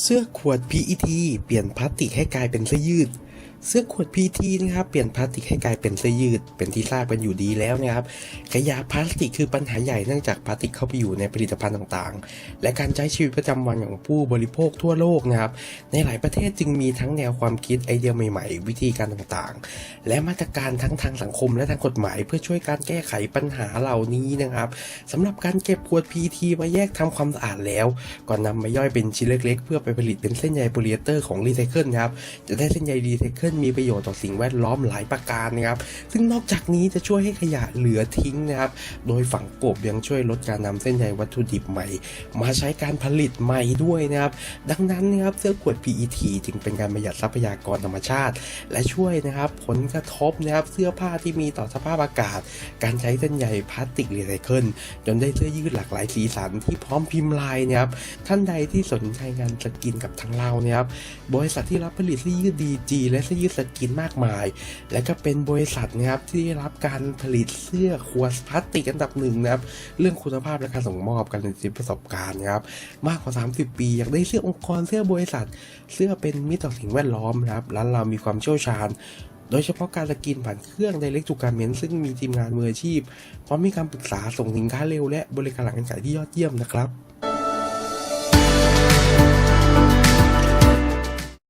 เสื้อขวด PET เปลี่ยนพลาสติกให้กลายเป็นเสื้อยืด เสื้อขวด PET นะครับ เปลี่ยนพลาสติกให้กลายเป็นเสื้อยืด เป็นที่ทราบกันอยู่ดีแล้วนะครับ ขยะพลาสติกคือปัญหาใหญ่เนื่องจากพลาสติกเข้าไปอยู่ในผลิตภัณฑ์ต่างๆ และการใช้ชีวิตประจำวันของผู้บริโภคทั่วโลกนะครับ ในหลายประเทศจึงมีทั้งแนวความคิดไอเดียใหม่ๆ วิธีการต่างๆ และมาตรการทั้งทางสังคมและทางกฎหมาย เพื่อช่วยการแก้ไขปัญหาเหล่านี้นะครับสำหรับการเก็บขวด PET มาแยกทำความสะอาดแล้วก่อนนำมาย่อยเป็นชิ้นเล็กๆ เพื่อไปผลิตเป็นเส้นใยโพลีเอสเตอร์ของรีไซเคิลนะครับ จะได้เส้นใยรีไซเคิลมีประโยชน์ต่อสิ่งแวดล้อมหลายประการนะครับ ซึ่งนอกจากนี้จะช่วยให้ขยะเหลือทิ้งนะครับ โดยฝังกบยังช่วยลดการนำเส้นใยวัตถุดิบใหม่ มาใช้การผลิตใหม่ด้วยนะครับ ดังนั้นนะครับเสื้อขวด PET จึงเป็นการประหยัดทรัพยากรธรรมชาติ และช่วยนะครับผลกระทบนะครับเสื้อผ้าที่มีต่อสภาพอากาศ การใช้เส้นใยพลาสติกรีไซเคิลจนได้เสื้อยืดหลากหลายสีสันที่พร้อมพิมพ์ลายนะครับท่านใดที่สนใจงานสกินกับทางเรานะครับบริษัทที่รับผลิตเสื้อยืดดีจีและเสื้อยืดสกินมากมาย และก็เป็นบริษัทนะครับที่ได้รับการผลิตเสื้อขวดพลาสติกอันดับหนึ่งนะครับเรื่องคุณภาพและการส่งมอบการันตีประสบการณ์นะครับมากกว่า 30 ปีอยากได้เสื้อองค์กรเสื้อบริษัท เสื้อเป็นมิตรต่อสิ่งแวดล้อมนะครับร้านเรามีความเชี่ยวชาญโดยเฉพาะการสกินผ่านเครื่อง Direct to Garment ซึ่งมีทีมงานมืออาชีพ พร้อมมีการปรึกษาส่งสินค้าเร็วและบริการหลังการขายที่ยอดเยี่ยมนะครับ